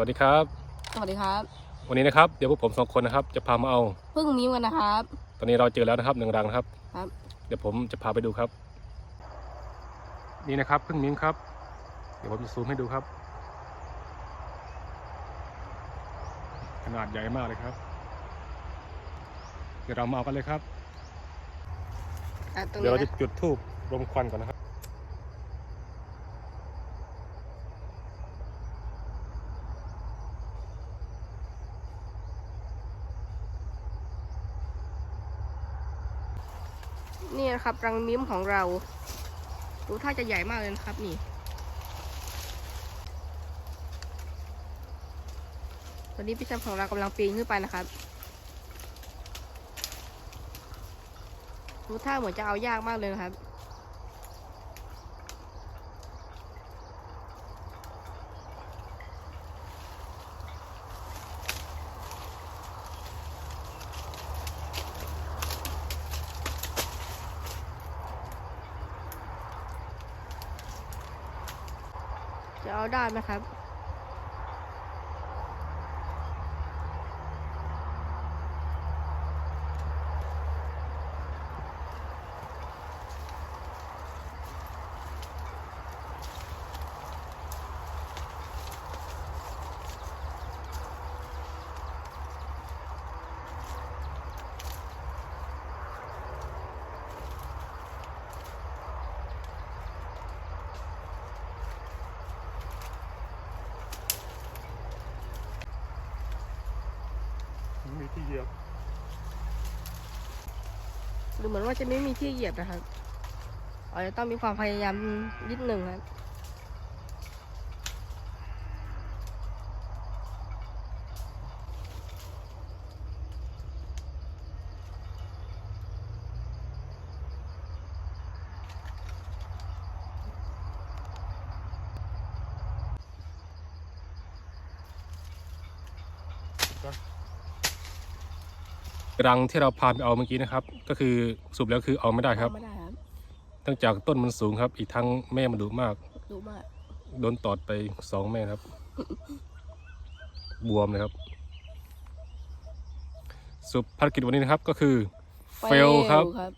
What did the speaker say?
วัสดีครับ สวัสดีครับ วันนี้นะครับเดี๋ยวพวกผมสองคนนะครับ จะพามาเอาพึ่งมิ้วกันนะครับ ตอนนี้เราเจอแล้วนะครับหนึ่งรังนะครับ ครับ เดี๋ยวผมจะพาไปดูครับ นี่นะครับพึ่งมิ้งครับ เดี๋ยวผมจะซูมให้ดูครับ ขนาดใหญ่มากเลยครับ เดี๋ยวเรามาเอากันเลยครับอะตรงเดี๋ยวนี้เราจะนะจุดธูปรมควันก่อนนะครับ นี่นะครับรังมิ้มของเรา ดูท่าจะใหญ่มากเลยนะครับนี่ ตอนนี้พี่แซมของเรากำลังปีนขึ้นไปนะครับ ดูท่าเหมือนจะเอายากมากเลยนะครับ จะเอาได้ไหมครับ ที่เหยียบดูเหมือนว่าจะไม่มีที่เหยียบนะครับอาจจะต้องมีความพยายามนิดหนึ่งครับ รังที่เราพาไปเอาเมื่อกี้นะครับ ก็คือสรุปแล้วคือเอาไม่ได้ครับ ไม่ได้ครับเนื่องจากต้นมันสูงครับ อีกทั้งแม่มันดุมาก ดูมากโดนตอดไปสองแม่ครับ บวมเลยครับสรุปภารกิจวันนี้นะครับก็คือ เฟลครับครับ